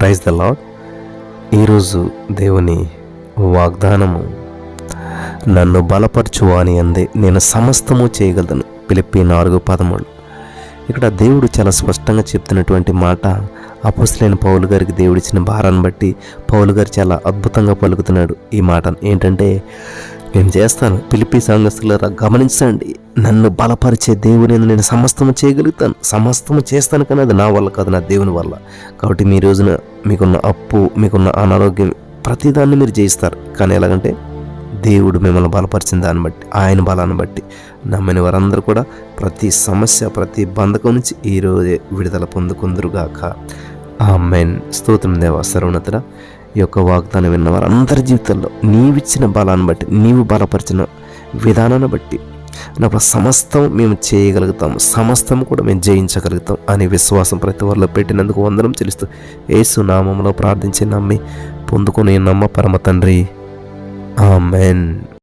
Praise the lord ఈరోజు దేవుని వాగ్దానము నన్ను బలపరచు అని అందే నేను సమస్తము చేయగలను. పిలిపి నాలుగు పదమూడు. ఇక్కడ దేవుడు చాలా స్పష్టంగా చెప్తున్నటువంటి మాట అపోసలైన పౌలు గారికి దేవుడిచ్చిన భారాన్ని బట్టి పౌలు గారు చాలా అద్భుతంగా పలుకుతున్నాడు ఈ మాట ఏంటంటే నేను చేస్తాను. పిలిపి సంఘస్థులారా గమనించండి. నన్ను బలపరిచే దేవుని నేను సమస్తము చేయగలుగుతాను. సమస్తము చేస్తాను కానీ అది నా వల్ల కాదు నా దేవుని వల్ల. కాబట్టి మీ రోజున మీకున్న అప్పు మీకున్న అనారోగ్యం ప్రతిదాన్ని మీరు జయిస్తారు. కానీ ఎలాగంటే దేవుడు మిమ్మల్ని బలపరిచిన దాన్ని బట్టి ఆయన బలాన్ని బట్టి నమ్మిన వారందరూ కూడా ప్రతి సమస్య ప్రతి బంధకం నుంచి ఈరోజే విడుదల పొందుకుందరుగాక. ఆ మెయిన్ స్తోత్రం దేవ సర్వనతుడ ఈ యొక్క వాగ్దానం విన్న వారందరి జీవితంలో నీవిచ్చిన బలాన్ని బట్టి నీవు బలపరిచిన విధానాన్ని బట్టి నాకు సమస్తం మేము చేయగలుగుతాం సమస్తం కూడా మేము జయించగలుగుతాం అనే విశ్వాసం ప్రతి వారిలో పెట్టినందుకు వందనం చెల్లిస్తూ యేసు నామంలో ప్రార్థించి నమ్మి పొందుకునే నమ్మ పరమ తండ్రి. ఆమెన్.